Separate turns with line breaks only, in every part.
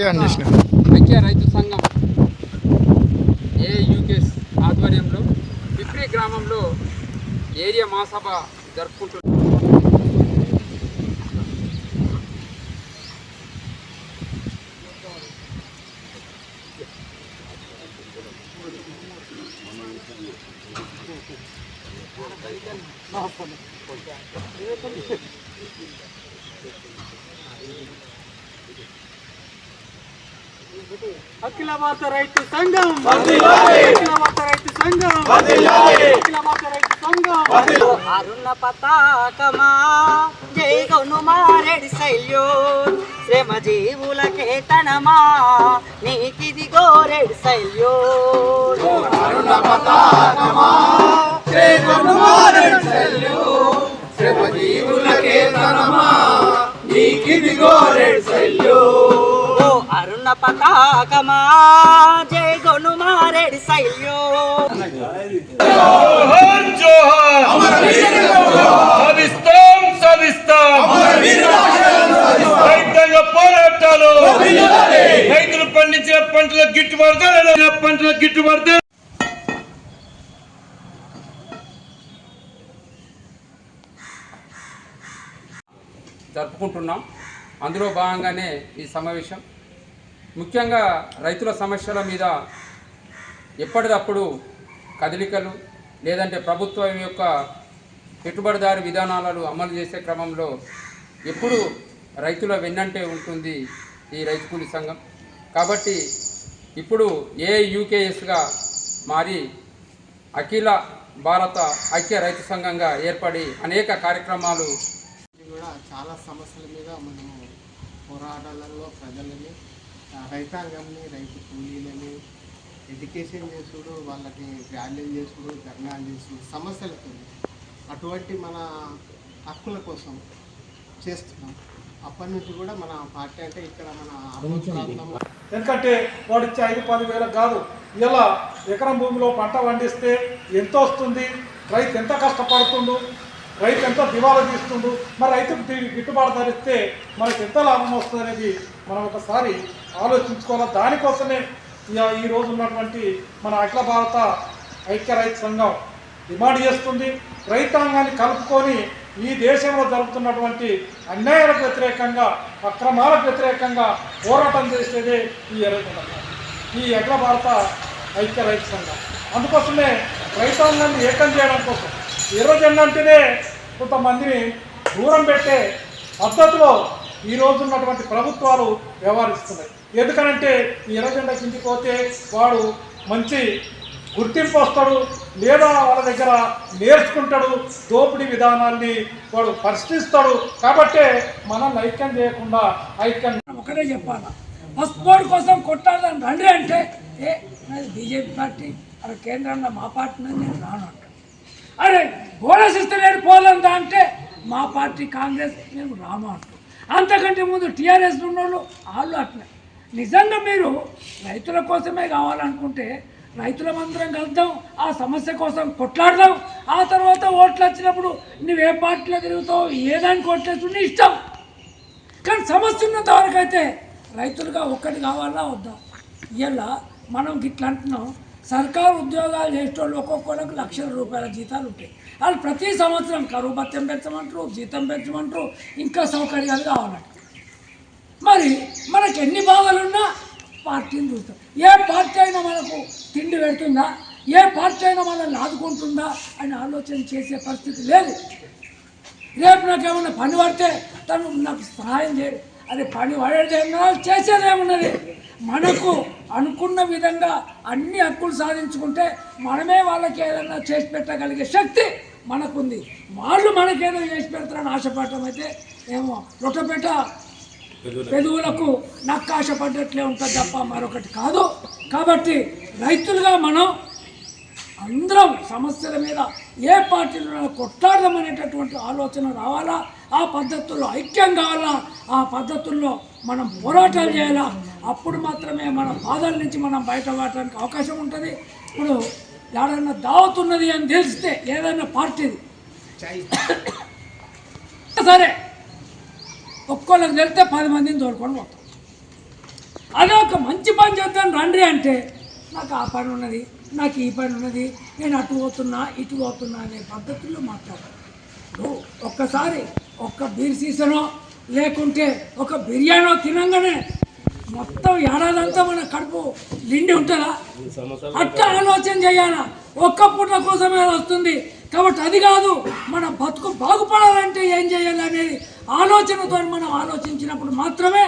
ఐక్య రైతు సంఘం ఏయూకేస్ ఆధ్వర్యంలో పిప్రి గ్రామంలో ఏరియా మహాసభ జరుపుకుంటున్నారు.
అఖిల భారత రైతు సంఘం. అఖిల భారత రైతు సంఘం. అఖిల భారత రైతు సంఘం.
అరుణ పతాకమా జై గొనుమారెడి శైల్యూర్ శ్రమ జీవుల కేతనమా నీకిది గోరెడి శైల్యూర్ ఓ అరుణ పతాకమా జై
జోహార్ సాధిస్తాం సాధిస్తాం రైతాంగ పోరాటాలు. రైతులు పండించిన పంటల గిట్టుబాటు ధర, పంటల గిట్టుబాటు ధర.
జరుపుకుంటున్నాం. అందులో భాగంగానే ఈ సమావేశం ముఖ్యంగా రైతుల సమస్యల మీద ఎప్పటికప్పుడు కదలికలు లేదంటే ప్రభుత్వం యొక్క పెట్టుబడిదారు విధానాలను అమలు చేసే క్రమంలో ఎప్పుడు రైతుల వెన్నంటే ఉంటుంది ఈ రైతు కూలి సంఘం. కాబట్టి ఇప్పుడు ఏ యూకేఎస్గా మారి అఖిల భారత ఐక్య రైతు సంఘంగా ఏర్పడి అనేక కార్యక్రమాలు
కూడా చాలా సమస్యల మీద మనము పోరాటాలలో ప్రజలని ఆ, రైతాంగాన్ని రైతు కూలీలని ఎడ్యుకేషన్ చేసుడు వాళ్ళకి ర్యాలీలు చేసుడు ధర్నాలు చేసుడు సమస్యలతో అటువంటి మన హక్కుల కోసం చేస్తున్నాం. అప్పటి నుంచి కూడా మన పార్టీ అంటే ఇక్కడ మన
ఎందుకంటే వాడు ఇచ్చే ఐదు పది కాదు. ఇలా ఎకరం భూమిలో పంట పండిస్తే ఎంత వస్తుంది రైతు ఎంత కష్టపడుతుండు? రైతు ఎంత దివాలా తీస్తుండు? మరి రైతుకు గిట్టుబాటు ధరిస్తే మనకి ఎంత లాభం వస్తుంది అనేది మనం ఒకసారి ఆలోచించుకోవాలి? దానికోసమే ఈ రోజు ఉన్నటువంటి మన అఖిల భారత ఐక్య రైతు సంఘం డిమాండ్ చేస్తుంది. రైతాంగాన్ని కలుపుకొని ఈ దేశంలో జరుగుతున్నటువంటి అన్యాయాలకు వ్యతిరేకంగా అక్రమాలకు వ్యతిరేకంగా పోరాటం చేసేదే ఈ రైతు సంఘం ఈ అఖిల భారత ఐక్య రైతు సంఘం. అందుకోసమే రైతాంగాన్ని ఏకం చేయడం కోసం ఈరోజు ఏంటంటేనే కొంతమందిని దూరం పెట్టే పద్ధతిలో ఈ రోజు ఉన్నటువంటి ప్రభుత్వాలు వ్యవహరిస్తున్నాయి. ఎందుకనంటే ఈ ఎర్రజెండా కిందికి పోతే వాడు మంచి గుర్తింపు వస్తాడు లేదా వాళ్ళ దగ్గర నేర్చుకుంటాడు దోపిడీ విధానాన్ని వాడు పరిశీలిస్తాడు. కాబట్టే మనం ఐక్యం చేయకుండా ఐక్యం
ఒకటే చెప్పాలా? పాస్పోర్ట్ కోసం కొట్టాలని రండి అంటే ఏ నాది బీజేపీ పార్టీ అక్కడ కేంద్రంలో మా పార్టీ నుంచి నేను రాను అరే బోనస్ ఇస్తలేడు పోలందా అంటే మా పార్టీ కాంగ్రెస్ మేము రామా అంతకంటే ముందు టీఆర్ఎస్ ఉన్నోళ్ళు వాళ్ళు అట్లే. నిజంగా మీరు రైతుల కోసమే కావాలనుకుంటే రైతులమందరం కలుద్దాం ఆ సమస్య కోసం కొట్లాడదాం ఆ తర్వాత ఓట్లు వచ్చినప్పుడు నువ్వు ఏ పార్టీలో తిరుగుతావు ఏ దానికి ఓట్లేసు నీ ఇష్టం. కానీ సమస్య ఉన్నంత వరకు అయితే రైతులుగా ఒక్కటి కావాలా వద్దా? ఇలా మనం గిట్లా అంటున్నాం సర్కారు ఉద్యోగాలు చేసేటోళ్ళు ఒక్కొక్కరికి లక్షల రూపాయల జీతాలు ఉంటాయి. వాళ్ళు ప్రతి సంవత్సరం కరువు భత్యం పెంచమంటారు జీతం పెంచమంటారు ఇంకా సౌకర్యాలు కావాలంట. మరి మనకి ఎన్ని బాధలున్నా పార్టీని చూస్తాం. ఏ పార్టీ అయినా మనకు తిండి పెడుతుందా? ఏ పార్టీ అయినా మనల్ని ఆదుకుంటుందా అని ఆలోచన చేసే పరిస్థితి లేదు. రేపు నాకేమన్నా పని పడితే తను నాకు సహాయం చేయడు. అదే పని పడేది ఏమన్నా చేసేది ఏమున్నది మనకు అనుకున్న విధంగా అన్ని హక్కులు సాధించుకుంటే మనమే వాళ్ళకి ఏదైనా చేసి పెట్టగలిగే శక్తి మనకుంది. వాళ్ళు మనకేదో చేసి పెడతారని ఆశపడటం అయితే ఏమో రొట్టపెట్ట పెదవులకు. నక్క ఆశపడ్డట్లే ఉంటుంది తప్ప మరొకటి కాదు. కాబట్టి రైతులుగా మనం అందరం సమస్యల మీద ఏ పార్టీలో కొట్లాడదామనేటటువంటి ఆలోచన రావాలా? ఆ పద్ధతుల్లో ఐక్యం కావాలా? ఆ పద్ధతుల్లో మనం పోరాటాలు చేయాలా? అప్పుడు మాత్రమే మన బాధల నుంచి మనం బయటపడటానికి అవకాశం ఉంటుంది. ఇప్పుడు ఎవడన్నా దావుతున్నది అని తెలిస్తే ఏదైనా పార్టీది. సరే ఒక్కోళ్ళకి తెలితే పది మందిని తోడుకొని పోతాం. అదే ఒక మంచి పని చేద్దాం రండి అంటే నాకు ఆ పని ఉన్నది. నాకు ఈ పని ఉన్నది నేను అటు పోతున్నా ఇటు పోతున్నా అనే పద్ధతుల్లో మాట్లాడతాను ఒక్కసారి ఒక్క బీర్ సీసనో లేకుంటే ఒక బిర్యానో తినంగానే మొత్తం ఏడాదంతా మన కడుపు నిండి ఉంటుందా? అట్లా ఆలోచన చేయాలా? ఒక్క పూట కోసమే వస్తుంది. కాబట్టి అది కాదు మన బతుకు బాగుపడాలంటే ఏం చేయాలి అనేది ఆలోచనతో మనం ఆలోచించినప్పుడు మాత్రమే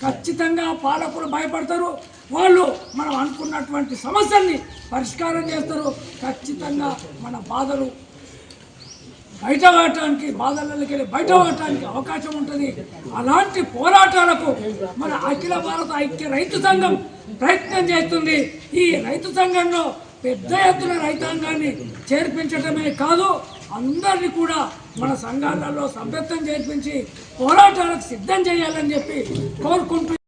ఖచ్చితంగా పాలకులు భయపడతారు వాళ్ళు మనం అనుకున్నటువంటి సమస్యల్ని పరిష్కారం చేస్తారు. ఖచ్చితంగా మన బాధలు బయట పడటానికి బాధలకి వెళ్ళి బయట పడటానికి అవకాశం ఉంటుంది. అలాంటి పోరాటాలకు మన అఖిల భారత ఐక్య రైతు సంఘం ప్రయత్నం చేస్తుంది. ఈ రైతు సంఘంలో పెద్ద ఎత్తున రైతాంగాన్ని చేర్పించటమే కాదు అందరినీ కూడా మన సంఘాలలో సభ్యత్వం చేర్పించి పోరాటాలకు సిద్ధం చేయాలని చెప్పి కోరుకుంటూ